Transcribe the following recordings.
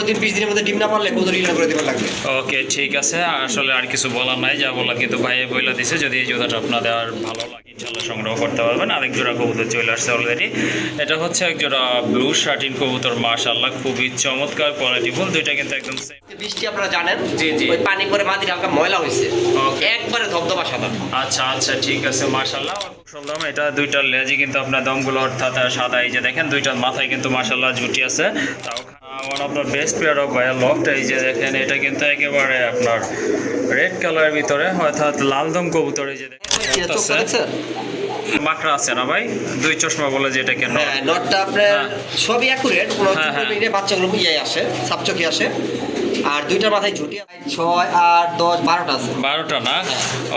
পনেরো দিন বিশ দিনের মধ্যে ডিম না পারলে কবুতর রিটার্ন করে দেবার লাগবে? ওকে ঠিক আছে। আসলে আর কিছু বলার নাই। যা বলার কিন্তু ভাইয়ে বইলা দিছে। যদি এই আপনাদের আর ভালো লাগে ইনশাল্লাহ সংগ্রহ করতে পারবেন। আরেক জোড়া কবুতর চলে আসছে অলরেডি এটা হচ্ছে এক জোড়া ব্লু শার্টিন কবুতর মাশাল্লাহ খুবই চমৎকার কোয়ালিটিফুল দুইটা কিন্তু একদম বৃষ্টি আপনারা জানেন জি, জি। ওই পানি পরে মাটির হালকা ময়লা হয়েছে। একবারে ধবধবা সাদা। আচ্ছা আচ্ছা ঠিক আছে মাশাল্লাহ শুনলাম এটা দুইটা লেজি কিন্তু আপনার দমগুলো অর্থাৎ সাদা এই যে দেখেন দুইটার মাথায় কিন্তু মাশাল্লাহ জুটি আছে। তাও one of the best pair of ভাইয়া লফটা এই যে দেখেন এটা কিন্তু একেবারে আপনার রেড কালারের ভিতরে অর্থাৎ লাল দম কবুতর এই যে দেখেন মাকড়া আছে না ভাই? দুই চশমা বলে যে এটা কেন হ্যাঁ নটটা আপনার হ্যাঁ। সবই অ্যাকুরেট কোনো হ্যাঁ, হ্যাঁ। বাচ্চাগুলো ইয়ে আসে সাপচকি আসে। আর দুইটার মাথায় ঝুটি ছয় আট দশ বারোটা আছে। বারোটা না?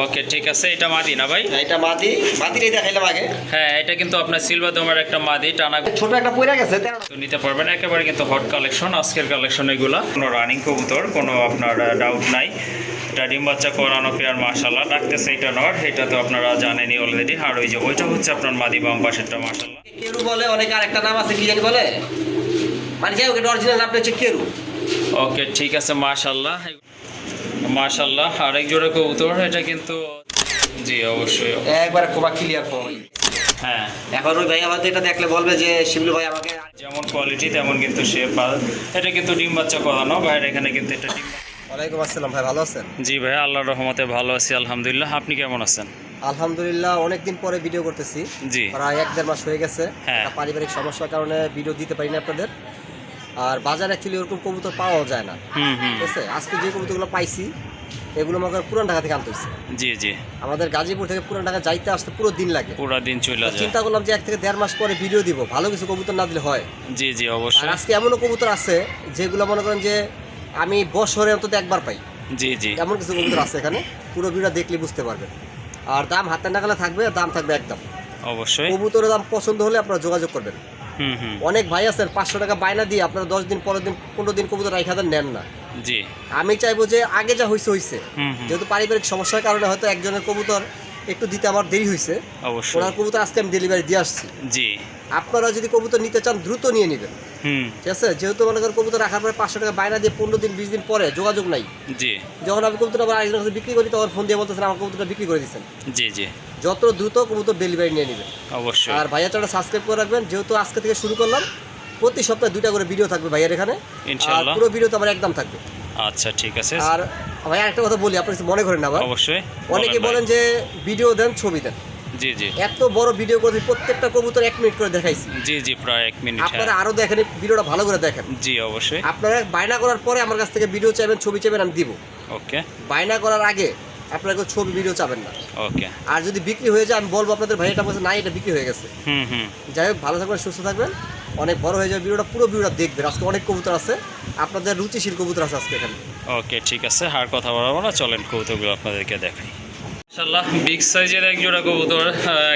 ওকে ঠিক আছে এটা মাদি না ভাই? এটা মাদি। মাদিটাই দেখাইলাম আগে। হ্যাঁ এটা কিন্তু আপনার সিলভার দমের একটা মাদি টানা ছোট একটা পড়ে গেছে তো নিতে পারবেন। একেবারে কিন্তু হট কালেকশন আজকের কালেকশন এগুলো। কোনো রানিং কবুতর কোনো আপনার ডাউট নাই। এটা ডিম বাচ্চা করানো পেয়ার মার্শাল্লাহ ডাকতেছে এটা নট এটা তো আপনারা জানেনই অলরেডি আর ওই যে ওইটা হচ্ছে আপনার মাদি বাম পাশেরটা মার্শাল্লাহ কেরু বলে অনেক আরেকটা নাম আছে কি জানি বলে? মানে যাই হোক এটা অরিজিনাল নামটা হচ্ছে কেরু। ওকে ঠিক আছে মার্শাল্লাহ মার্শাল্লাহ আরেক জোড়া কবুতর এটা কিন্তু জি অবশ্যই। একবারে কোবা ক্লিয়ার কম হ্যাঁ। এখন ওই ভাই আমাদের এটা দেখলে বলবে যে শিবলু ভাই আমাকে যেমন কোয়ালিটি তেমন কিন্তু শেপ এটা কিন্তু ডিম বাচ্চা করানো বাইরে এখানে কিন্তু এটা ডিম ওয়ালাইকুম আসসালাম ভাই ভালো আছেন? জি ভাই আল্লাহর রহমতে ভালো আছি আলহামদুলিল্লাহ। আপনি কেমন আছেন? আলহামদুলিল্লাহ অনেকদিন পরে ভিডিও করতেছি। জি। প্রায় এক দেড় মাস হয়ে গেছে। হ্যাঁ। পারিবারিক সমস্যার কারণে ভিডিও দিতে পারি না আপনাদের। আর বাজারে অ্যাকচুয়ালি ওরকম কবুতর পাওয়াও যায় না। ঠিক আছে? আজকে যে কবুতরগুলো পাইছি এগুলো আমাকে পুরান ঢাকা থেকে আনতে হয়েছে জি জি। আমাদের গাজীপুর থেকে পুরান ঢাকা যাইতে আসতে পুরো দিন লাগে। পুরা দিন চলে যায়। চিন্তা করলাম যে এক থেকে দেড় মাস পরে ভিডিও দিব। ভালো কিছু কবুতর না দিলে হয়। জি জি অবশ্যই। আজকে এমনও কবুতর আছে যেগুলো মনে করেন যে আমি বছরে অন্তত একবার পাই। জি জি। এমন কিছু কবুতর আছে এখানে পুরো ভিডিও দেখলে বুঝতে পারবেন। আর দাম হাতের নাগালে থাকবে দাম থাকবে একদম। অবশ্যই। কবুতরের দাম পছন্দ হলে আপনারা যোগাযোগ করবেন। অনেক ভাই আছেন পাঁচশো টাকা বায়না দিয়ে আপনারা দশ দিন পনেরো দিন পনেরো দিন কবুতর রাইখা দেন নেন না। জি। আমি চাইব যে আগে যা হয়েছে হয়েছে যেহেতু পারিবারিক সমস্যার কারণে হয়তো একজনের কবুতর একটু দিতে আমার দেরি হয়েছে অবশ্যই। ওনার কবুতর আজকে আমি ডেলিভারি দিয়ে আসছি। জি। আপনারা যদি কবুতর নিতে চান দ্রুত নিয়ে নেবেন। ঠিক আছে? যেহেতু মনে করেন কবুতর রাখার পরে পাঁচশো টাকা দিয়ে পনেরো দিন বিশ দিন পরে যোগাযোগ নাই। জি। যখন আমি কবুতর আবার কাছে বিক্রি করি তখন ফোন দিয়ে বলতেছেন আমার কবুতরটা বিক্রি করে দিচ্ছেন। জি জি। যত দ্রুত কবুতর ডেলিভারি নিয়ে নেবেন। অবশ্যই। আর ভাইয়া সাবস্ক্রাইব করে রাখবেন। যেহেতু আজকে থেকে শুরু করলাম প্রতি সপ্তাহে দুইটা করে ভিডিও থাকবে ভাইয়ার এখানে। আর ইনশাআল্লাহ পুরো ভিডিও তো আমার একদম থাকবে। আচ্ছা ঠিক আছে। আর ভাই একটা কথা বলি আপনি মনে করেন না আবার? অবশ্যই। অনেকে বলেন যে ভিডিও দেন ছবি দেন। জি জি। এত বড় ভিডিও করে প্রত্যেকটা কবুতর এক মিনিট করে দেখাইছি। জি জি প্রায় এক মিনিট আপনারা হ্যাঁ আরও দেখেন ভিডিওটা ভালো করে দেখেন। জি অবশ্যই। আপনারা বায়না করার পরে আমার কাছ থেকে ভিডিও চাইবেন ছবি চাইবেন আমি দিব। ওকে। বায়না করার আগে আপনারা কেউ ছবি ভিডিও চাবেন না। ওকে। আর যদি বিক্রি হয়ে যায় আমি বলব আপনাদের ভাই এটা বলছে না এটা বিক্রি হয়ে গেছে। হুম হুম। যাই হোক ভালো থাকবেন সুস্থ থাকবেন। অনেক বড় হয়ে যাবে ভিডিওটা পুরো ভিডিওটা দেখবেন। আজকে অনেক কবুতর আছে। আপনাদের রুচিশীল কবুতর আছে আজকে এখানে। ওকে ঠিক আছে। আর কথা বলব না চলেন কবুতরগুলো আপনাদেরকে দেখাই। মাশাল্লাহ বিগ সাইজের এক জোড়া কবুতর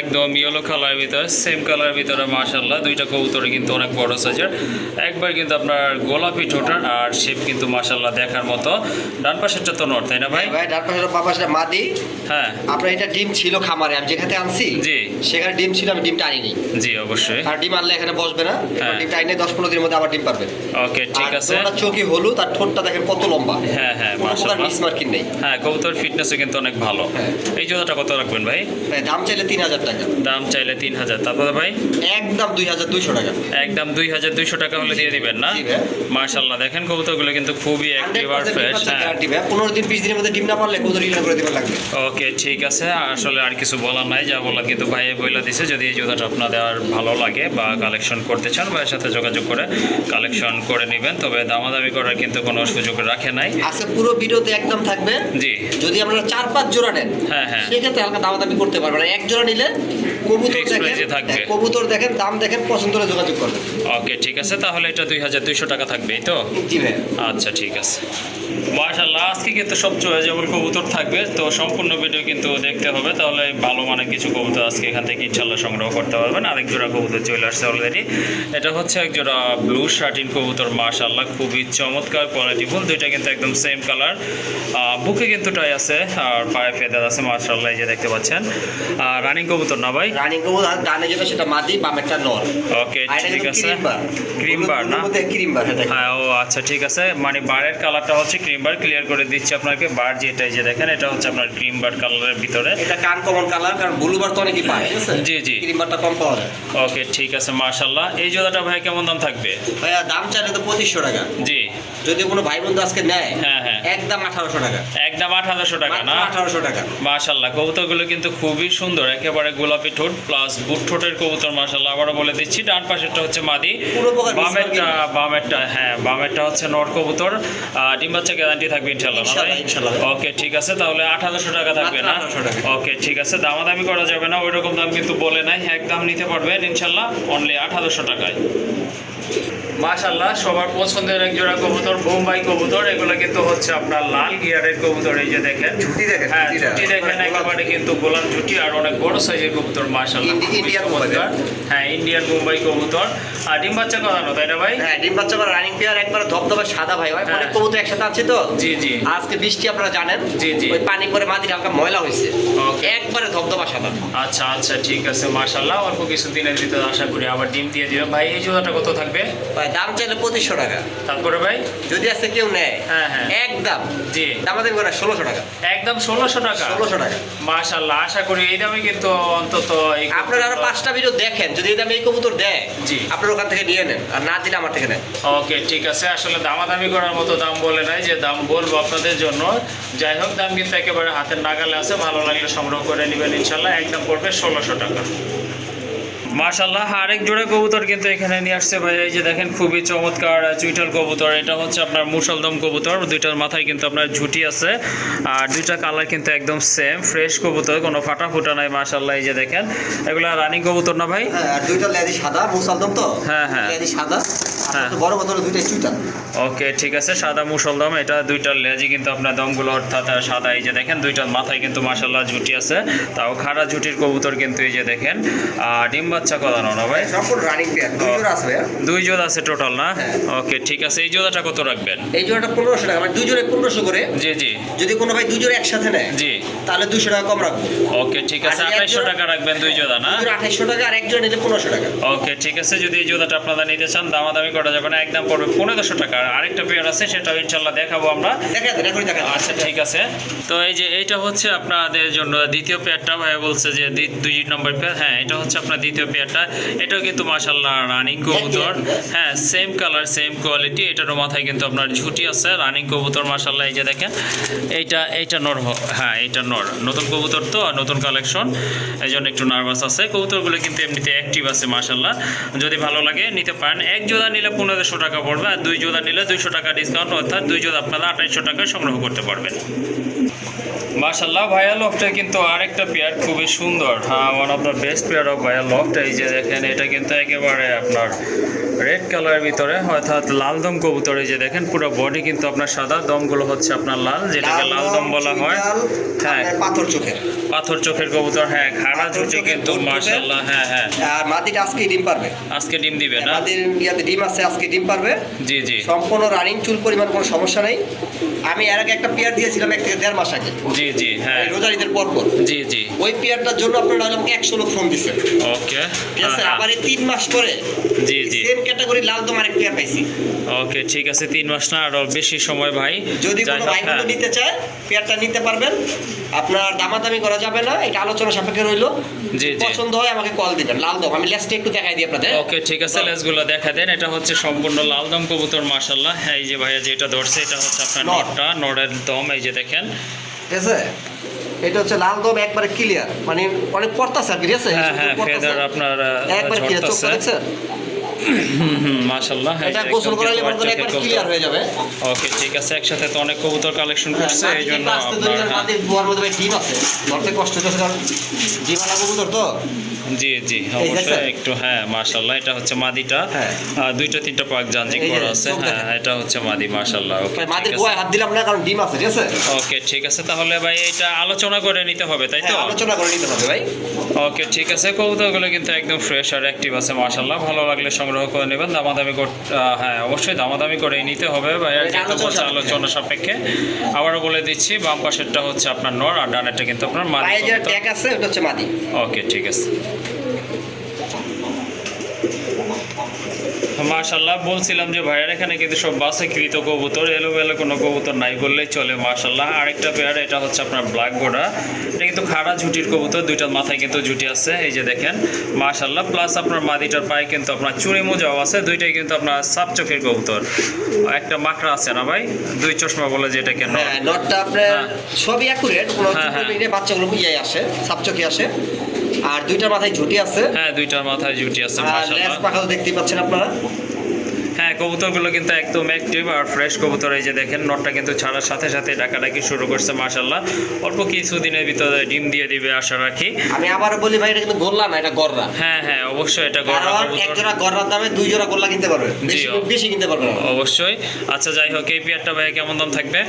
একদম ইয়েলো কালার ভিতর সেম কালার ভিতরে মাশাল্লাহ দুইটা কবুতর কিন্তু অনেক বড় সাইজের একবার কিন্তু আপনার গোলাপি ঠোঁটার আর শেপ কিন্তু মাশাল্লাহ দেখার মতো। ডান পাশেরটা তো নর তাই না ভাই? ভাই ডান পাশে বাবা সেটা মাদি। হ্যাঁ। আপনার এটা ডিম ছিল খামারে আমি যেখানে আনছি জি। সেখানে ডিম ছিল আমি ডিমটা আনিনি। জি অবশ্যই। আর ডিম আনলে এখানে বসবে না হ্যাঁ। ডিমটা আইনে দশ পনেরো দিনের মধ্যে আবার ডিম পারবে। ওকে ঠিক আছে। চোখই হলুদ আর ঠোঁটটা দেখেন কত লম্বা। হ্যাঁ হ্যাঁ মাশাল্লাহ মিস মার্কিং নেই। হ্যাঁ কবুতর ফিটনেসও কিন্তু অনেক ভালো। হ্যাঁ। এই জোড়াটা কত রাখবেন ভাই? দাম চাইলে তিন হাজার টাকা। দাম চাইলে তিন হাজার। তারপরে ভাই? একদম দুই হাজার দুইশো টাকা। একদম দুই হাজার দুইশো টাকা হলে দিয়ে দিবেন না? মার্শাল্লাহ দেখেন কবুতরগুলো কিন্তু খুবই অ্যাক্টিভ আর ফ্রেশ হ্যাঁ। পনেরো দিন বিশ দিনের মধ্যে ডিম না পারলে কত রিটার্ন করে দেবার লাগবে। ওকে ঠিক আছে। আসলে আর কিছু বলার নাই। যা বলার কিন্তু ভাইয়ে বইলা দিছে। যদি এই জুতাটা আপনাদের আর ভালো লাগে বা কালেকশন করতে চান ভাইয়ের সাথে যোগাযোগ করে কালেকশন করে নেবেন। তবে দামাদামি করার কিন্তু কোনো সুযোগ রাখে নাই। আজকে পুরো ভিডিওতে একদম থাকবে। জি। যদি আপনারা চার পাঁচ জোড়া নেন হ্যাঁ। সেক্ষেত্রে হালকা দামাদামি করতে পারবেন এক জোড়া নিলে কবুতর দেখেন। হ্যাঁ, কবুতর দেখেন দাম দেখেন পছন্দ যোগাযোগ করবেন। ওকে ঠিক আছে তাহলে এটা দুই হাজার দুইশো টাকা থাকবে তো? জি ভাই। আচ্ছা ঠিক আছে। আজকে কিন্তু যেমন কবুতর থাকবে তো সম্পূর্ণ ভিডিও কিন্তু দেখতে হবে তাহলে ভালো মানের কিছু কবুতর আজকে এখান থেকে ইনশাল্লাহ সংগ্রহ করতে পারবেন। আরেক জোড়া কবুতর চলে আসছে অলরেডি এটা হচ্ছে এক জোড়া ব্লু শার্টিন কবুতর মার্শাল্লাহ খুবই চমৎকার কোয়ালিটিফুল দুইটা কিন্তু একদম সেম কালার বুকে কিন্তু টাই আছে আর পায়ে ফেদার আছে মার্শাল্লাহ এই যে দেখতে পাচ্ছেন। আর রানিং কবুতর না ভাই? রানিং কবুতর আর ডানে যেটা সেটা মাদি বামেরটা নর। ওকে ঠিক আছে। ক্রিম বার না? ক্রিম বার হ্যাঁ ও আচ্ছা ঠিক আছে। মানে বারের কালারটা হচ্ছে ক্রিম বার ক্লিয়ার করে দিচ্ছি আপনাকে। বার যেটা এই যে দেখেন এটা হচ্ছে আপনার ক্রিম বার কালারের ভিতরে। এটা কান কমন কালার কারণ ব্লু বার তো অনেকই পায় ঠিক আছে? জি, জি। ক্রিম বারটা কম পাওয়া যায়। ওকে ঠিক আছে মার্শাল্লাহ এই জোড়াটা ভাই কেমন দাম থাকবে? ভাইয়া দাম চাইলে তো পঁচিশশো টাকা। জি। যদি কোনো ভাই বন্ধু আজকে নেয় হ্যাঁ, হ্যাঁ। একদম আঠারোশো টাকা। একদম আট হাজারশো টাকা না? আঠারোশো টাকা। মাশাল্লাহ কবুতরগুলো কিন্তু খুবই সুন্দর একেবারে গোলাপি ঠোঁট প্লাস বুট ঠোঁটের কবুতর মাশাল্লাহ আবারও বলে দিচ্ছি ডান পাশেরটা হচ্ছে মাদি। বামেরটা বামেরটা হ্যাঁ বামেরটা হচ্ছে নর কবুতর। ডিম বাচ্চা গ্যারান্টি থাকবে ইনশাল্লাহ। ওকে ঠিক আছে তাহলে আট হাজারশো টাকা থাকবে না? মাত্র 1800 টাকা। ওকে ঠিক আছে দামাদামি করা যাবে না ওই রকম দাম কিন্তু বলে নাই একদম নিতে পারবেন ইনশাল্লাহ অনলি আট হাজারশো টাকায়। মাশাল্লাহ সবার পছন্দের এক জোড়া কবুতর বোম্বাই কবুতর। এগুলো কিন্তু হচ্ছে আপনার লাল গিয়ারের কবুতর এই যে দেখেন। ঝুটি দেখেন, হ্যাঁ ঝুটি দেখেন একেবারে কিন্তু গোলাপ ঝুটি আর অনেক বড় সাইজের কবুতর মাশাল্লাহ হ্যাঁ ইন্ডিয়ান মুম্বাই কবুতর। আর ডিম বাচ্চা করানো তাই না ভাই? হ্যাঁ ডিম বাচ্চা আবার রানিং পেয়ার একবার ধবধবে সাদা ভাই। ভাই হ্যাঁ। অনেক কবুতর একসাথে আছে তো? জি জি। আজকে বৃষ্টি আপনারা জানেন। জি, জি। ওই পানি পরে মাটির হালকা ময়লা হয়েছে। একবারে ধবধবা সাদা। আচ্ছা আচ্ছা ঠিক আছে মাশাল্লাহ অল্প কিছু দিনের ভিতরে আশা করি আবার ডিম দিয়ে দিবে ভাই এই জোড়াটা কত থাকবে? ভাই দাম চাইলে পঁচিশশো টাকা। তারপরে ভাই? যদি আজকে কেউ নেয় হ্যাঁ, হ্যাঁ। একদম। জি। দাম করে ষোলোশো টাকা। একদম ষোলোশো টাকা? ষোলোশো টাকা। মাশাল্লাহ আশা করি এই দামে কিন্তু অন্তত আপনারা আরও পাঁচটা ভিডিও দেখেন যদি দামে এই কবুতর দেয় জি। আপনার ওখান থেকে নিয়ে নেন আর না দিলে আমার থেকে নেন। ওকে ঠিক আছে। আসলে দামাদামি করার মতো দাম বলে নাই যে দাম বলব আপনাদের জন্য। যাই হোক দাম কিন্তু একেবারে হাতের নাগালে আছে। ভালো লাগলে সংগ্রহ করে নেবেন ইনশাল্লাহ। একদম পড়বে ষোলোশো টাকা। মাশাল্লাহ আরেক জোড়া কবুতর কিন্তু এখানে নিয়ে আসছে ভাই। এই যে দেখেন খুবই চমৎকার চুইটাল কবুতর। এটা হচ্ছে আপনার মুসলদম কবুতর। দুইটার মাথায় কিন্তু আপনার ঝুটি আছে। আর দুইটা কালার কিন্তু একদম সেম ফ্রেশ কবুতর কোনো ফাটা ফুটা নাই মাশাল্লাহ এই যে দেখেন। এগুলা রানিং কবুতর না ভাই? হ্যাঁ আর দুইটা লেদি সাদা মুসালদম তো? হ্যাঁ, হ্যাঁ। লেদি সাদা হ্যাঁ। বড় বোতলে ওকে ঠিক আছে সাদা মুসলদম এটা দুইটার লেজি কিন্তু আপনার দমগুলো অর্থাৎ সাদা এই যে দেখেন দুইটার মাথায় কিন্তু মাসাল্লাহ ঝুটি আছে। তাও খাড়া ঝুটির কবুতর কিন্তু এই যে দেখেন। আর ডিম বাচ্চা কদানো না ভাই? সম্পূর্ণ রানিং পেয়ার দুই জোড়া আছে ভাইয়া। দুই জোড়া আছে টোটাল না। ওকে ঠিক আছে। এই জোড়াটা কত রাখবেন? এই জোড়াটা পনেরোশো টাকা মানে দুই জোড়ে পনেরোশো করে। জি জি। যদি কোনো ভাই দুই জোড়ে একসাথে নেয় জি। তাহলে দুশো টাকা কম রাখব। ওকে ঠিক আছে। জোড়া- টাকা রাখবেন দুই জোড়া না? আঠাইশশো টাকা আর এক জোড়া নিলে পনেরোশো টাকা। ওকে ঠিক আছে। যদি এই জোড়াটা আপনারা নিতে চান দামাদামি করা যাবে না। একদম পড়বে পনেরোশো টাকা। আর আরেকটা পেয়ার আছে সেটা ইনশাল্লাহ দেখাবো আমরা। আচ্ছা ঠিক আছে। তো এই যে এইটা হচ্ছে আপনাদের জন্য দ্বিতীয় পেয়ারটা ভাই বলছে যে দুই নম্বর পেয়ার হ্যাঁ এটা হচ্ছে আপনার দ্বিতীয় পেয়ারটা এটাও কিন্তু মাশাল্লাহ রানিং কবুতর। হ্যাঁ সেম কালার সেম কোয়ালিটি এটারও মাথায় কিন্তু আপনার ঝুটি আছে। রানিং কবুতর মাশাল্লাহ এই যে দেখেন এইটা এইটা নর হ্যাঁ এইটা নর। নতুন কবুতর তো নতুন কালেকশন এই জন্য একটু নার্ভাস আছে। কবুতরগুলো কিন্তু এমনিতে অ্যাক্টিভ আছে মাশাল্লাহ যদি ভালো লাগে নিতে পারেন। এক জোড়া নিলে পনেরোশো টাকা পড়বে আর দুই জোড়া নিলে দুইশো টাকা ডিসকাউন্ট অর্থাৎ দুই জোড়া আপনারা আঠাইশশো টাকায় সংগ্রহ করতে পারবেন। মাশাল্লাহ ভাইয়া লফটা কিন্তু আরেকটা পেয়ার খুবই সুন্দর। হ্যাঁ one of the best pair of ভাইয়া লফটা এই যে দেখেন, এটা কিন্তু একেবারে আপনার রেড কালারের ভিতরে অর্থাৎ লাল দম কবুতর এই যে দেখেন পুরো বডি কিন্তু আপনার সাদা দমগুলো হচ্ছে আপনার লাল যেটাকে লাল দম বলা হয়। হ্যাঁ। হ্যাঁ পাথর চোখের। পাথর চোখের কবুতর হ্যাঁ পাথর ঝুঁচি কিন্তু। মাশাল্লাহ হ্যাঁ হ্যাঁ। আর মাটিটা আজকে ডিম পারবে। আজকে ডিম দিবে না? মাটির ইয়াতে ডিম আছে আজকে ডিম পারবে। জি জি। সম্পূর্ণ রানিং চুল পরিমাণ কোনো সমস্যা নাই। আমি এর আগে একটা পেয়ার দিয়েছিলাম এক থেকে দেড় মাস আগে। জি জি হ্যাঁ। রোজার ঈদের পর পর জি জি। ওই পেয়ারটার জন্য আপনারা আমাকে একশো লোক ফোন দিচ্ছেন ওকে ঠিক আছে আবার এই তিন মাস পরে জি জি। সেম ক্যাটাগরি লাল তোমার এক পেয়ার পাইছি। ওকে ঠিক আছে তিন মাস না আরও বেশি সময় ভাই। যদি কোনো ভাই বন্ধু হ্যাঁ। নিতে চায় পেয়ারটা নিতে পারবেন। আপনার দামাদামি করা যাবে না এটা আলোচনা সাপেক্ষে রইল। জি, জি। পছন্দ হয় আমাকে কল দিবেন। লাল দম আমি লেসটা একটু দেখাই দিই আপনাদের। ওকে ঠিক আছে লেসগুলো দেখা দেন এটা হচ্ছে সম্পূর্ণ লাল দম কবুতর মাশাল্লাহ এই যে ভাইয়া যেটা ধরছে এটা হচ্ছে আপনার নর। নটটা নরের দম এই যে দেখেন। ঠিক আছে? এটা হচ্ছে লাল দম একবারে ক্লিয়ার মানে অনেক পড়তাছে আর কি, ঠিক আছে? হ্যাঁ হ্যাঁ ফেদার আপনার একবার ক্লিয়ার চোখ দেখছেন মাশাল্লাহ এটা গোসল করালে মনে করেন একবার ক্লিয়ার হয়ে যাবে। ওকে ঠিক আছে একসাথে তো অনেক কবুতর কালেকশন করছে এই জন্য আপনার হ্যাঁ। মাটির বুয়ার মধ্যে ডিম আছে। ধরতে কষ্ট হচ্ছে কারণ ডিমালা কবুতর তো। জি জি অবশ্যই একটু হ্যাঁ এটা হচ্ছে মাদিটা। হ্যাঁ। দুইটা তিনটা পাক করা আছে। হ্যাঁ এটা হচ্ছে মাদি ওকে ভাই আছে। হাত দিলাম না কারণ ডিম আছে ঠিক আছে? ওকে ঠিক আছে তাহলে ভাই এটা আলোচনা করে নিতে হবে তাই তো? হ্যাঁ, আলোচনা করে নিতে হবে ভাই। ওকে ঠিক আছে কবুতরগুলো কিন্তু একদম ফ্রেশ আর অ্যাক্টিভ আছে ভালো লাগলে সংগ্রহ করে নেবেন দামাদামি হ্যাঁ অবশ্যই দামাদামি করে নিতে হবে যেহেতু আলোচনা সাপেক্ষে। আবারও বলে দিচ্ছি বাম পাশেরটা হচ্ছে আপনার নর আর ডানেরটা কিন্তু আপনার মাদি আছে ওটা হচ্ছে মাদি। ওকে ঠিক আছে। মাশাল্লাহ বলছিলাম যে ভাইয়ার এখানে কিন্তু সব বাসাকৃত কবুতর এলোমেলো কোনো কবুতর নাই বললেই চলে মাশাল্লাহ আরেকটা পেয়ার এটা হচ্ছে আপনার ব্ল্যাক গোডা এটা কিন্তু খাড়া ঝুটির কবুতর দুইটার মাথায় কিন্তু ঝুটি আছে এই যে দেখেন মাশাল্লাহ প্লাস আপনার মাদিটার পায়ে কিন্তু আপনার চুড়ি মোজাও আছে দুইটাই কিন্তু আপনার সাপ চোখের কবুতর একটা মাকড়া আছে না ভাই দুই চশমা বলে যে এটাকে। হ্যাঁ নটটা আপনার। সবই অ্যাকুরেট হ্যাঁ, হ্যাঁ। বাচ্চাগুলো বুঝাই আসে সাপচকি আসে আর দুইটার মাথায় ঝুটি আছে। হ্যাঁ দুইটার মাথায় ঝুটি আছে মাশাআল্লাহ। লেস মাশাল্লাহ পাখা দেখতেই পাচ্ছেন আপনারা। হ্যাঁ কবুতরগুলো কিন্তু একদম অ্যাক্টিভ আর ফ্রেশ কবুতর এই যে দেখেন নটটা কিন্তু ছাড়ার সাথে সাথে ডাকাডাকি শুরু করছে মাশাল্লাহ অল্প কিছুদিনের ভিতরে ডিম দিয়ে দিবে আশা রাখি। আমি আবার বলি ভাই এটা কিন্তু গোল্লা না এটা গররা। হ্যাঁ হ্যাঁ অবশ্যই এটা কারণ এক জোড়া গররার দামে দুই জোড়া গোল্লা কিনতে পারবে। বেশি বেশি কিনতে পারবে অবশ্যই। আচ্ছা যাই হোক এই পেয়ারটা ভাই কেমন দাম থাকবে?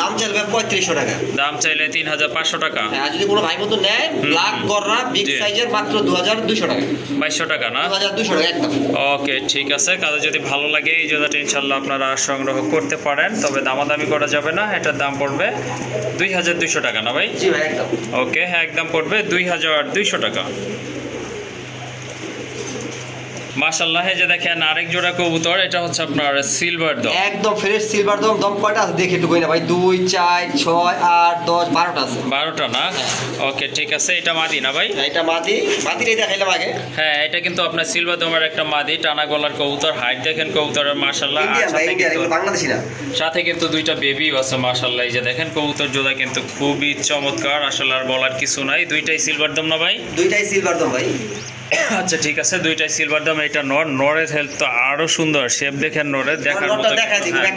দাম চলবে পঁয়ত্রিশশো টাকা। দাম চাইলে তিন হাজার পাঁচশো টাকা। হ্যাঁ, আর যদি কোনো ভাই বন্ধু নেয় ব্ল্যাক গররা বিগ সাইজের মাত্র দু হাজার দুশো টাকা। বাইশশো টাকা না? দু হাজার দুশো টাকা একদম। ওকে ঠিক আছে। কাজে যদি ভালো লাগে এই জোতাটি ইনশাল্লাহ আপনারা সংগ্রহ করতে পারেন তবে দামাদামি করা যাবে না এটার দাম পড়বে দুই হাজার দুইশো টাকা না ভাই? ওকে হ্যাঁ একদম পড়বে দুই হাজার দুইশো টাকা। মাশাল্লাহ যে দেখেন আরেক জোড়া কবুতর এটা হচ্ছে আপনার সিলভার দম একদম ফ্রেশ সিলভার দম দম কয়টা আছে দেখে একটু কই না ভাই? দুই চার ছয় আট দশ বারোটা আছে। বারোটা না? ওকে ঠিক আছে এটা মাদি না ভাই? এটা মাদি। মাদিটাই দেখাইলাম আগে। হ্যাঁ এটা কিন্তু আপনার সিলভার দমের একটা মাদি টানা গলার কবুতর হাইট দেখেন কবুতরের মাশাল্লাহ বাংলাদেশি না? সাথে কিন্তু দুইটা বেবিও আছে মাশাল্লাহ এই যে দেখেন কবুতর জোড়া কিন্তু খুবই চমৎকার আসলে আর বলার কিছু নাই। দুইটাই সিলভার দম না ভাই? দুইটাই সিলভার দম ভাই। আচ্ছা ঠিক আছে দুইটাই সিলভার দম এটা নর নরের হেলথ তো আরও সুন্দর শেপ দেখেন নরের দেখার মতো হ্যাঁ।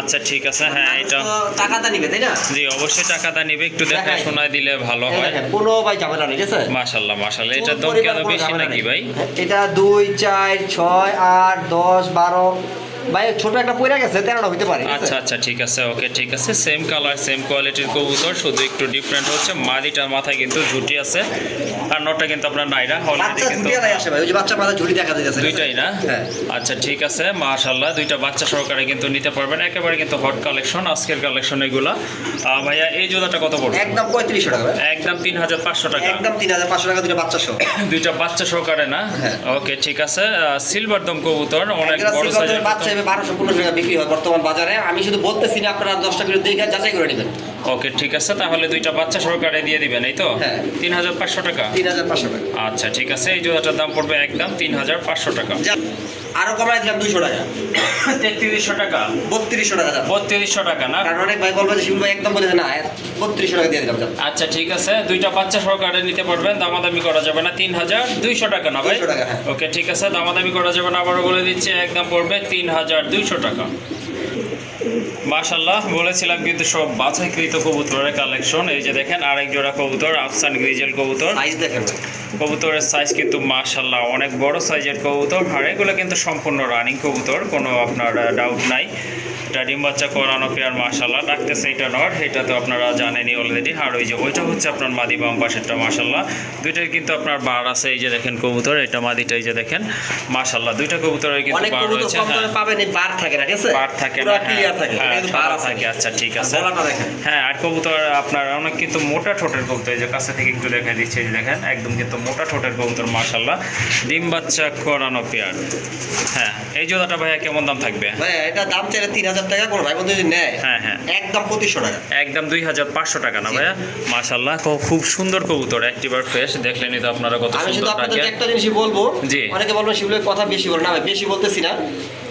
আচ্ছা ঠিক আছে হ্যাঁ এটা তো টাকাটা নিবে তাই না? জি অবশ্যই টাকাটা নিবে একটু দেখা। শোনায় দিলে ভালো হয়। কোনো ভাই ঝামেলা নেই ঠিক আছে? মাশাল্লাহ মাশাল্লাহ এটা পরিবার কেন বেশি নাকি ভাই? এটা দুই চার ছয় আট দশ বারো ভাই ছোট একটা পয়রা গেছে তেরোটা হইতে পারে আচ্ছা আচ্ছা ঠিক আছে ওকে ঠিক আছে সেম কালার সেম কোয়ালিটির কবুতর শুধু একটু ডিফারেন্ট হচ্ছে মাদিটার মাথায় কিন্তু ঝুটি আছে আর নটটা কিন্তু আপনার নাইরা অলরেডি কিন্তু বাচ্চা মাথা দেখা যাচ্ছে দুইটাই না? হ্যাঁ। আচ্ছা ঠিক আছে দুইটা বাচ্চা সহকারে কিন্তু নিতে পারবেন একেবারে কিন্তু হট কালেকশন আজকের কালেকশন এগুলা। ভাইয়া এই জোড়াটা কত পড়বে? একদম পঁয়ত্রিশশো টাকা একদম তিন হাজার পাঁচশো টাকা। একদম তিন হাজার পাঁচশো টাকা দুটো বাচ্চা সহ। দুইটা বাচ্চা সহকারে না? হ্যাঁ। ওকে ঠিক আছে সিলভার দম কবুতর অনেক বড় সাইজের বাচ্চা এবার বারোশো পনেরো টাকা বিক্রি হয় বর্তমান বাজারে। আমি শুধু বলতেছি না আপনারা দশটা কিলো দেখে যাচাই করে নেবেন। ওকে ঠিক আছে তাহলে দুইটা বাচ্চা সরকারে দিয়ে দিবেন এই তো? হ্যাঁ। তিন হাজার পাঁচশো টাকা? তিন হাজার পাঁচশো টাকা। আচ্ছা ঠিক আছে এই জোড়াটার দাম পড়বে একদম তিন হাজার পাঁচশো টাকা। আরও কমায় দিলাম দুইশো টাকা। তেত্রিশশো টাকা। বত্রিশশো টাকা বত্রিশশো টাকা না? কারণ অনেক ভাই বলবে শিবুল ভাই একদম বলেছে না বত্রিশশো টাকা দিয়ে দিলাম। আচ্ছা ঠিক আছে। দুইটা বাচ্চা সহকারে নিতে পারবেন। দামাদামি করা যাবে না। তিন হাজার দুইশো টাকা না ভাই? 200 টাকা, হ্যাঁ। ওকে ঠিক আছে। দামাদামি করা যাবে না। আবারও বলে দিচ্ছি একদম পড়বে তিন হাজার দুইশো টাকা। মাশাল্লাহ বলেছিলাম কিন্তু সব বাছাইকৃত কবুতরের কালেকশন এই যে দেখেন আরেক জোড়া কবুতর আফসান গ্রিজেল কবুতর। সাইজ দেখেন কবুতরের সাইজ কিন্তু মাশাল্লাহ অনেক বড় সাইজের কবুতর। আর এগুলো কিন্তু সম্পূর্ণ রানিং কবুতর কোনো আপনার ডাউট নাই। এটা ডিম বাচ্চা করানো পেয়ার মাশাল্লাহ ডাকতেছে এটা নট এটা তো আপনারা জানেনই অলরেডি আর ওই যে ওইটা হচ্ছে আপনার মাদি বাম পাশেরটা মাশাল্লাহ দুইটাই কিন্তু আপনার বার আছে এই যে দেখেন কবুতর এটা মাদিটা এই যে দেখেন মাশাল্লাহ দুইটা কবুতরের কিন্তু বার রয়েছে হ্যাঁ। বার থাকে না ঠিক আছে? বার থাকে না হ্যাঁ, ক্লিয়ার থাকে হ্যাঁ, বার আছে। থাকে আচ্ছা ঠিক আছে। হ্যাঁ আর কবুতর আপনার অনেক কিন্তু মোটা ঠোঁটের কবুতর এই যে কাছে থেকে একটু দেখা দিচ্ছে এই যে দেখেন একদম কিন্তু মোটা ঠোঁটের কবুতর মাশাল্লাহ ডিম বাচ্চা করানো পেয়ার। হ্যাঁ এই জোড়াটা ভাইয়া কেমন দাম থাকবে? ভাই এটা দাম চাইলে তিন হাজার টাকা কোনো ভাই বন্ধু যদি নেয় হ্যাঁ হ্যাঁ। একদম পঁচিশশো টাকা। একদম দুই হাজার পাঁচশো টাকা না ভাইয়া? মাশাল্লাহ খুব সুন্দর কবুতর অ্যাক্টিভার ফ্রেশ দেখলেনই তো আপনারা কত আমি শুধু আপনাদের একটা জিনিসই বলব জি। অনেকে বলবেন শিবুলের কথা বেশি বলে না বেশি বলতেছি না।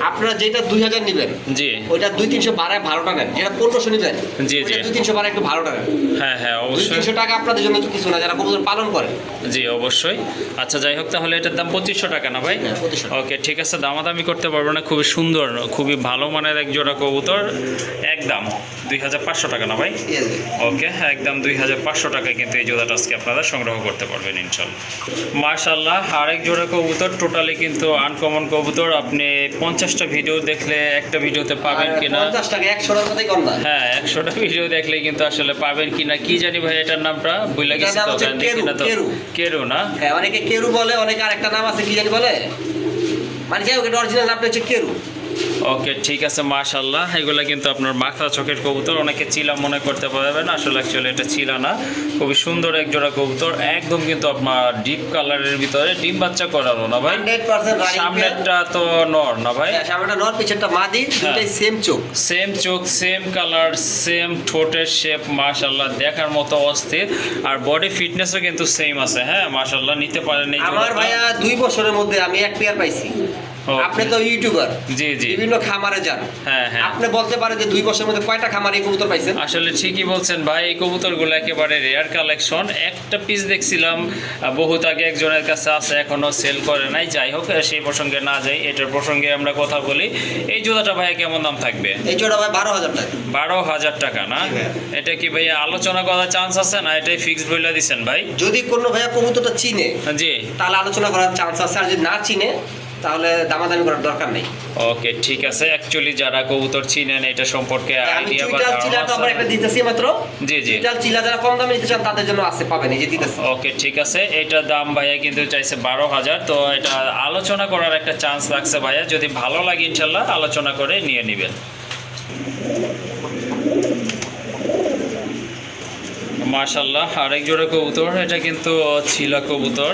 আপনারা যেটা দুই হাজার নেবেন জি। ওইটা দুই তিনশো বাড়ায় ভালোটা নেন যেটা পনেরোশো নেবেন জি, জি। দুই তিনশো বাড়ায় একটু ভালোটা নেন হ্যাঁ হ্যাঁ অবশ্যই। তিনশো টাকা আপনাদের জন্য কিছু না যারা কবুতর পালন করে। জি অবশ্যই। আচ্ছা যাই হোক তাহলে এটার দাম পঁচিশশো টাকা না ভাই? হ্যাঁ, 2500 টাকা। ওকে ঠিক আছে দামাদামি করতে পারব না খুবই সুন্দর খুবই ভালো মানের এক জোড়া কবুতর একদম দুই হাজার পাঁচশো টাকা না ভাই। ওকে একদম দুই হাজার পাঁচশো টাকায় কিন্তু এই জোড়াটা আজকে আপনারা সংগ্রহ করতে পারবেন ইনশাল্লাহ। মার্শাল্লাহ আরেক জোড়া কবুতর টোটালি কিন্তু আনকমন কবুতর। আপনি পঞ্চাশটা ভিডিও দেখলে একটা ভিডিওতে পাবেন কিনা? হ্যাঁ একশোটা ভিডিও দেখলে কিন্তু আসলে পাবেন কিনা? কি জানি ভাই এটার নামটা? এটার গেছি তো। কেরু না? হ্যাঁ অনেকে কেরু বলে অনেকে আরেকটা নাম আছে কি জানি বলে? মানে যাই হোক এটা অরিজিনাল নামটা হচ্ছে কেরু। ওকে ঠিক আছে মাশাল্লাহ এগুলো কিন্তু আপনার মাখা চোখের কবুতর। অনেকে চিলা মনে করতে পারবেন আসলে অ্যাকচুয়ালি এটা চিলা না। খুবই সুন্দর এক জোড়া কবুতর। একদম কিন্তু আপনার ডিপ কালারের ভিতরে। ডিম বাচ্চা করানো না ভাই? সামনেরটা তো নর না ভাই? সামনেটা নর পিছনটা মাদি। হ্যাঁ। দুটাই সেম চোখ। সেম চোখ সেম কালার সেম ঠোঁটের শেপ মাশাল্লাহ দেখার মতো অস্থির। আর বডি ফিটনেসও কিন্তু সেম আছে। হ্যাঁ মাশাল্লাহ নিতে পারেন এই আমার ভাইয়া দুই বছরের মধ্যে আমি এক পেয়ার পাইছি. আপনি তো ইউটিউবার জি জি। বিভিন্ন খামারে যান। হ্যাঁ হ্যাঁ। আপনি বলতে পারেন যে দুই বছরের মধ্যে কয়টা খামারে এই কবুতর পাইছেন? আসলে ঠিকই বলছেন ভাই এই কবুতরগুলো একেবারে রেয়ার কালেকশন একটা পিস দেখছিলাম বহুত আগে একজনের কাছে আছে এখনও সেল করে নাই। যাই হোক সেই প্রসঙ্গে না যাই এটার প্রসঙ্গে আমরা কথা বলি। এই জুতাটা ভাই কেমন দাম থাকবে? এই জোড়া ভাই বারো হাজার টাকা। বারো হাজার টাকা না? এটা কি ভাইয়া আলোচনা করার চান্স আছে না এটাই ফিক্সড বলে দিচ্ছেন ভাই? যদি কোনো ভাইয়া কবুতরটা চিনে জি। তাহলে আলোচনা করার চান্স আছে। আর যদি না চিনে তাহলে দামাদামি করার দরকার নেই। ওকে ঠিক আছে। অ্যাকচুয়ালি যারা কবুতর চিনেন এটা সম্পর্কে আমি আইডিয়া বা একটা দিতেছি মাত্র। জি জি। চুইটাল চিলা যারা কম দামে নিতে চান তাদের জন্য আছে পাবেন এই যে দিতেছি। ওকে ঠিক আছে। এটার দাম ভাইয়া কিন্তু চাইছে বারো হাজার। তো এটা আলোচনা করার একটা চান্স লাগছে ভাইয়া। যদি ভালো লাগে ইনশাল্লাহ আলোচনা করে নিয়ে নেবেন। মার্শাল্লাহ আরেক জোড়া কবুতর এটা কিন্তু ছিলা কবুতর।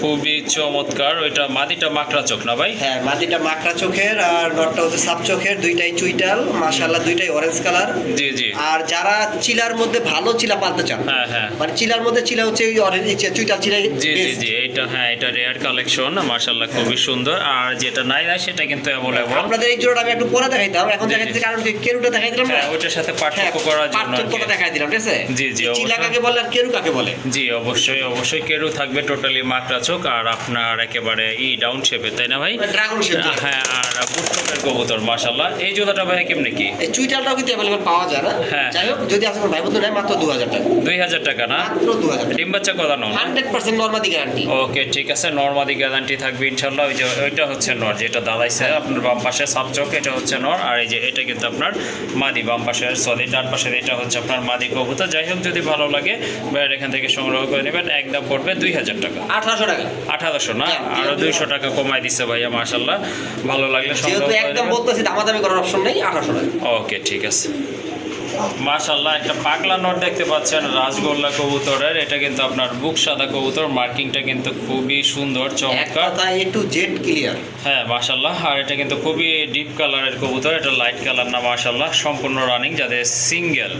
খুবই চমৎকার ওইটা মাদিটা মাকড়া চোখ না ভাই? হ্যাঁ মাটিটা মাকড়া চোখের আর নটটা হচ্ছে সাপ চোখের দুইটাই চুইটাল মাশাআল্লাহ দুইটাই অরেঞ্জ কালার জি জি। আর যারা চিলার মধ্যে ভালো চিলা পালতে চান হ্যাঁ হ্যাঁ। মানে চিলার মধ্যে চিলা হচ্ছে ওই অরেঞ্জ চুইটাল চিলাই জি জি জি এটা হ্যাঁ এটা রেয়ার কালেকশন মার্শাল্লাহ খুবই সুন্দর। আর যেটা নাই না সেটা কিন্তু অ্যাভেলেবল আপনাদের এই জোড়াটা আমি একটু পরে দেখাইতাম এখন জি। কারণ কেরুটা দেখাই দিলাম না? হ্যাঁ ওইটার সাথে হ্যাঁ, পার্থক্য করার জন্য পার্থক্যটা দেখাই দিলাম ঠিক আছে? জি, জি, চিলা। কাকে বলে আর কেরু কাকে বলে? জি অবশ্যই অবশ্যই কেরু থাকবে টোটালি মাকড়া চোখ আর আপনার একেবারে ই ডাউন শেপে তাই না ভাই? ড্রাগন শেপ হ্যাঁ আর কবুতর মাশাল্লাহ এই জোড়াটা ভাই কেমনে কি? এই চুইটালটাও কিন্তু অ্যাভেলেবল পাওয়া যায় না। হ্যাঁ। যাই হোক যদি আপনার ভাই বন্ধু নেয় মাত্র দু হাজার টাকা। দুই হাজার টাকা না? মাত্র দু হাজার টাকা। ডিম বাচ্চা কথা হান্ড্রেড পার্সেন্ট নর্মাদি গ্যারান্টি ওকে ঠিক আছে নর্মাদি গ্যারান্টি থাকবে ইনশাল্লাহ ওই যে ওইটা হচ্ছে নর যেটা দাদাইছে আপনার বাম পাশে সাবচক এটা হচ্ছে নর। আর এই যে এটা কিন্তু আপনার মাদি বাম পাশে সরি ডান পাশে এটা হচ্ছে আপনার মাদি কবুতর। যাই হোক যদি ভালো লাগে। ভাইয়ের এখান থেকে সংগ্রহ করে নেবেন এক দাম পড়বে দুই হাজার টাকা। আঠারোশো টাকা। আঠারোশো না? হ্যাঁ, আরও দুইশো টাকা। কমাই দিচ্ছে ভাইয়া মাসাল্লাহ ভালো লাগলে সংগ্রহ একদম। বলতেছি দামাদামি করার অপশন নেই আঠারোশো টাকা। ওকে ঠিক আছে। মাশাল্লাহ একটা পাগলা নোট দেখতে পাচ্ছেন রাজগোল্লা কবুতরের। এটা কিন্তু আপনার বুক সাদা কবুতর মার্কিংটা কিন্তু খুবই সুন্দর চমৎকার। জেড ক্লিয়ার হ্যাঁ মাশাল্লাহ আর এটা কিন্তু খুবই ডিপ কালারের কবুতর এটা লাইট কালার না মাশাল্লাহ সম্পূর্ণ রানিং যাদের সিঙ্গেল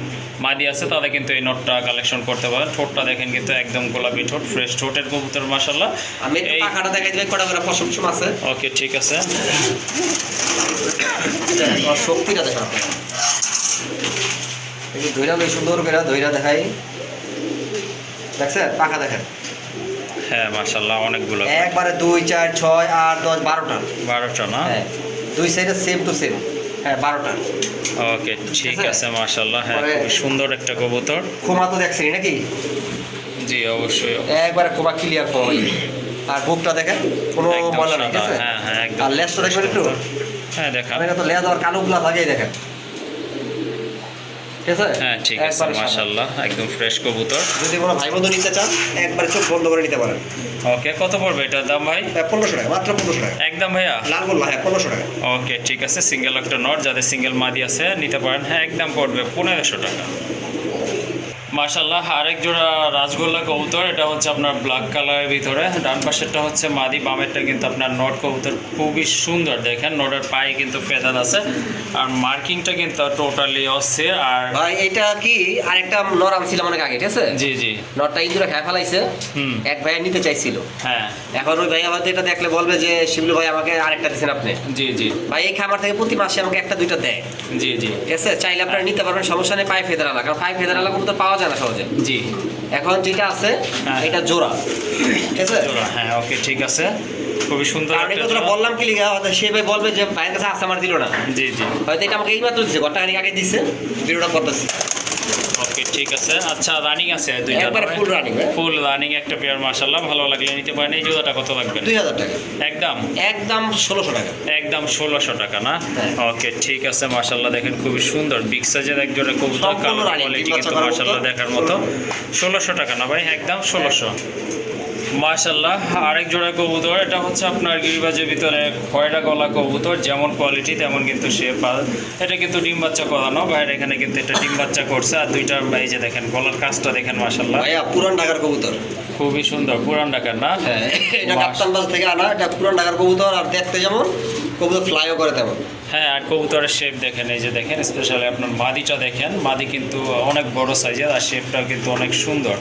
মাদি আছে তারা কিন্তু এই নোটটা কালেকশন করতে পারেন। ঠোঁটটা দেখেন কিন্তু একদম গোলাপি ঠোঁট ফ্রেশ ঠোঁটের কবুতর মাশাল্লাহ আমি এই পাখাটা দেখাই দিবে কটা করে ফসল আছে। ওকে ঠিক আছে। শক্তিটা দেখা একটু ধৈরা লই সুন্দর করে ধৈরা দেখাই। দেখছেন? পাখা দেখেন। হ্যাঁ মাশাল্লাহ অনেকগুলো। একবারে দুই চার ছয় আট দশ বারোটা। বারোটা না? হ্যাঁ দুই সাইডে সেম টু সেম হ্যাঁ বারোটা। ওকে ঠিক আছে? আছে হ্যাঁ পরে- সুন্দর একটা কবুতর। খোমা তো দেখছেন নাকি? জি অবশ্যই একবারে খোমা ক্লিয়ার খোমা আর বুকটা দেখেন কোনো মজা নেই ঠিক আছে? হ্যাঁ হ্যাঁ আর লেজটা দেখবেন একটু? হ্যাঁ দেখা তো লেজ আর কালোগুলা লাগিয়ে দেখেন। ঠিক আছে? হ্যাঁ ঠিক আছে একদম ফ্রেশ কবুতর। যদি কোনো ভাই বন্ধু নিতে চান একবার চোখ বন্ধ করে নিতে পারেন। ওকে কত পড়বে এটার দাম ভাই? পনেরোশো টাকা মাত্র পনেরোশো টাকা। একদম ভাইয়া? লাল গোল্লা হ্যাঁ পনেরোশো টাকা। ওকে ঠিক আছে সিঙ্গেল একটা নট যাদের সিঙ্গেল মাদি আছে নিতে পারেন। হ্যাঁ একদম পড়বে পনেরোশো টাকা। মার্শাল্লাহ আরেক জোড়া রাজগোল্লা কবুতর এটা হচ্ছে আপনার ব্ল্যাক কালারের ভিতরে। ডান পাশেরটা হচ্ছে মাদি বামেরটা কিন্তু আপনার নট কবুতর খুবই সুন্দর দেখেন নটের পায়ে কিন্তু ফেদার আছে। আর মার্কিংটা কিন্তু টোটালি অস্থির আর ভাই এটা কি? আরেকটা নর আনছিলাম অনেক আগে ঠিক আছে? জি জি। নরটা ইন্দুরা খেয়ে ফেলাইছে। হুম। এক ভাইয়া নিতে চাইছিল। হ্যাঁ। এখন ওই ভাই আমাদের এটা দেখলে বলবে যে শিবলু ভাই আমাকে আরেকটা দিচ্ছেন আপনি। জি জি। ভাই এই খামার থেকে প্রতি মাসে আমাকে একটা দুইটা দেয়। জি জি। ঠিক আছে? চাইলে আপনারা নিতে পারবেন সমস্যা নেই পায়ে ফেদার আলা কারণ পায়ে ফেদার আলা কোনো তো পাওয়া যায় না সহজে। জি। এখন যেটা আছে হ্যাঁ। এটা জোড়া। ঠিক আছে? জোড়া, হ্যাঁ ওকে ঠিক আছে। খুবই সুন্দর আমি কথাটা বললাম কি লিখা হয়তো সে ভাই বলবে যে ভাইয়ের কাছে আসতে আমার দিল না। জি জি। হয়তো এটা আমাকে এইমাত্র দিচ্ছে ঘণ্টা আগে দিচ্ছে ভিডিওটা করতেছি। ওকে ঠিক আছে। আচ্ছা রানিং আছে দুইটা একবারে হ্যাঁ? ফুল রানিং একটা পেয়ার মাশাআল্লাহ। ভালো লাগলে নিতে পারেন। এই জোড়াটা কত লাগবে? দুই হাজার টাকা। একদম? একদম ষোলোশো টাকা। একদম ষোলোশো টাকা না? হ্যাঁ। ওকে ঠিক আছে মাশাল্লাহ দেখেন খুবই সুন্দর। বিগ সাইজের এক জোড়া কবুতর সম্পূর্ণ কোয়ালিটি কিন্তু দেখার মতো। ষোলোশো টাকা না ভাই? একদম ষোলোশো। মাশাল্লাহ আরেক জোড়া কবুতর এটা হচ্ছে আপনার গিরিবাজের ভিতরে খয়রা গলা কবুতর যেমন কোয়ালিটি তেমন কিন্তু আর এটা কিন্তু ডিম বাচ্চা করানো বাইরে এখানে কিন্তু এটা ডিম বাচ্চা করছে আর দুইটা এই যে দেখেন গলার কাজটা দেখেন মাশাল্লাহ ভাইয়া পুরান ঢাকার কবুতর। খুবই সুন্দর পুরান ঢাকার না? হ্যাঁ এটা কাপ্তানবাজ থেকে আনা এটা পুরান ঢাকার কবুতর আর দেখতে যেমন কবুতর ফ্লাইও করে তেমন। হ্যাঁ আর কবুতরের শেপ দেখেন এই যে দেখেন স্পেশালি আপনার মাদিটা দেখেন মাদি কিন্তু অনেক বড় সাইজের আর শেপটাও কিন্তু অনেক সুন্দর।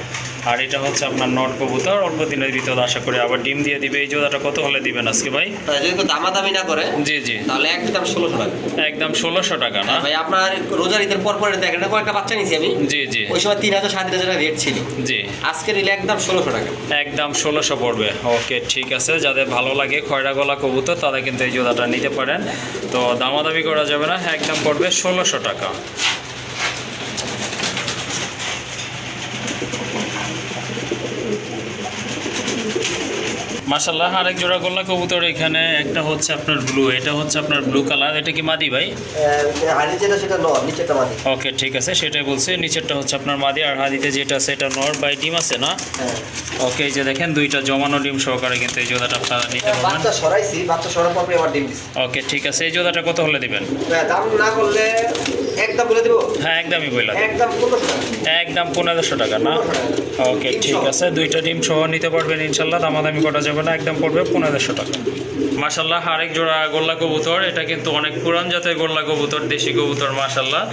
আর এটা হচ্ছে আপনার নট কবুতর। অল্প দিনের ভিতরে আশা করি আবার ডিম দিয়ে দিবে। এই জোড়াটা কত হলে দিবেন আজকে ভাই? যদি কেউ দামাদামি না করে জি জি। তাহলে একদম ষোলোশো টাকা। একদম ষোলোশো টাকা না? ভাই আপনার রোজার ঈদের পর পরে দেখেন কয়েকটা বাচ্চা নিছি আমি। জি জি। ওই সময় তিন হাজার সাড়ে তিন হাজার রেট ছিল। জি। আজকে নিলে একদম ষোলোশো টাকা। একদম ষোলোশো পড়বে। ওকে ঠিক আছে। যাদের ভালো লাগে খয়রা গলা কবুতর তারা কিন্তু এই জোড়াটা নিতে পারেন। তো দামাদামি করা যাবে না একদম পড়বে ষোলোশো টাকা। মাসাল্লাহ আরেক জোড়া গোল্লা কবুতর এখানে একটা হচ্ছে আপনার ব্লু এটা হচ্ছে আপনার ব্লু কালার এটা কি মাদি ভাই? হাড়ি যেটা সেটা নয় নিচেটা মাদি। ওকে ঠিক আছে সেটাই বলছি নিচেরটা হচ্ছে আপনার মাদি আর হাদিতে যেটা আছে এটা নর বাই ডিম আছে না? হ্যাঁ। ওকে এই যে দেখেন দুইটা জমানো ডিম সহকারে কিন্তু এই জোড়াটা আপনারা নিতে পারবেন। বাচ্চা সরাইছি বাচ্চা সরার পর আবার ডিম দিছি ওকে ঠিক আছে এই জোড়াটা কত হলে দিবেন? হ্যাঁ, দাম না করলে একদম বলে দেবো। হ্যাঁ একদমই বললাম একদম পনেরোশো টাকা। একদম পনেরোশো টাকা না? ওকে ঠিক আছে দুইটা ডিম সহ নিতে পারবেন ইনশাল্লাহ দামাদামি করা যাবে না একদম পড়বে পনেরোশো টাকা। মাশাল্লাহ আরেক জোড়া গোল্লা কবুতর। এটা কিন্তু অনেক পুরান জাতের গোল্লা কবুতর দেশি কবুতর মাশাল্লাহ।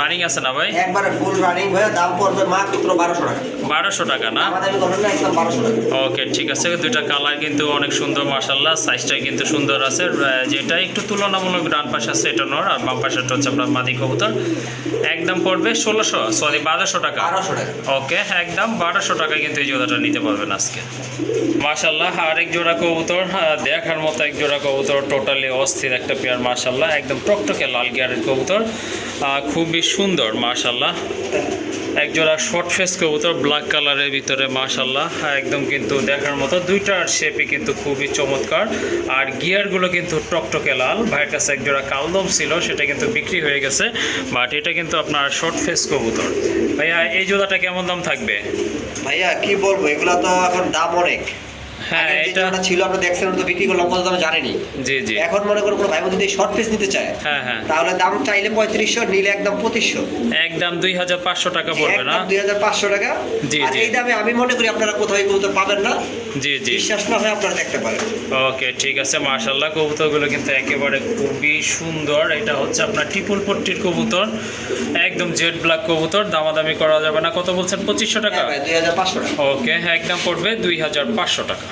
রানিং আছে না ভাই? একবারে ফুল রানিং হয়ে দাম পড়বে মাত্র বারোশো টাকা। বারোশো টাকা না? ওকে ঠিক আছে। দুইটা কালার কিন্তু অনেক সুন্দর মাশাল্লাহ। সাইজটা কিন্তু সুন্দর আছে। যেটা একটু তুলনামূলক ডান পাশে আছে এটা নর। আর বাম পাশেটা হচ্ছে আপনার মাদি কবুতর। একদম পড়বে ষোলোশো সরি বারোশো টাকা। বারোশো টাকা। ওকে একদম বারোশো টাকা কিন্তু এই জোড়াটা নিতে পারবেন আজকে। মাশাল্লাহ আরেক জোড়া কবুতর দেখার মতো এক জোড়া কবুতর, টোটালি অস্থির একটা পেয়ার মাশাল্লাহ একদম টকটকে লাল গিয়ারের কবুতর খুবই সুন্দর মাশাল্লাহ এক জোড়া শর্ট ফেস কবুতর ব্ল্যাক কালারের ভিতরে মাশাল্লাহ একদম কিন্তু দেখার মতো, দুইটার শেপই কিন্তু খুবই চমৎকার, আর গিয়ারগুলো কিন্তু টকটকে লাল। ভাইয়ের কাছে এক জোড়া কালদম ছিল, সেটা কিন্তু বিক্রি হয়ে গেছে বাট এটা কিন্তু আপনার শর্ট ফেস কবুতর। ভাইয়া, এই জোড়াটা কেমন দাম থাকবে? ভাইয়া কি বলব এগুলা তো এখন দাম অনেক। হ্যাঁ এটা ছিল আমরা দেখছেন তো বিক্রি করলাম কত দামে জানেনি। জি জি। এখন মনে করো কোনো ভাই যদি শর্ট পিস নিতে চায় হ্যাঁ হ্যাঁ। তাহলে দাম চাইলে পঁয়ত্রিশশো নিলে একদম পঁচিশশো। একদম দুই হাজার পাঁচশো টাকা পড়বে না? দুই হাজার পাঁচশো টাকা। জি, জি। এই দামে আমি মনে করি আপনারা কোথাও এই পাবেন না। জি জি। বিশ্বাস না হয় আপনারা দেখতে পারেন। ওকে ঠিক আছে মার্শাল্লাহ কবুতরগুলো কিন্তু একেবারে খুবই সুন্দর। এটা হচ্ছে আপনার ট্রিপল পট্টির কবুতর। একদম জেড ব্ল্যাক কবুতর। দামাদামি করা যাবে না। কত বলছেন? পঁচিশশো টাকা? হ্যাঁ টাকা। ওকে একদম পড়বে দুই হাজার পাঁচশো টাকা।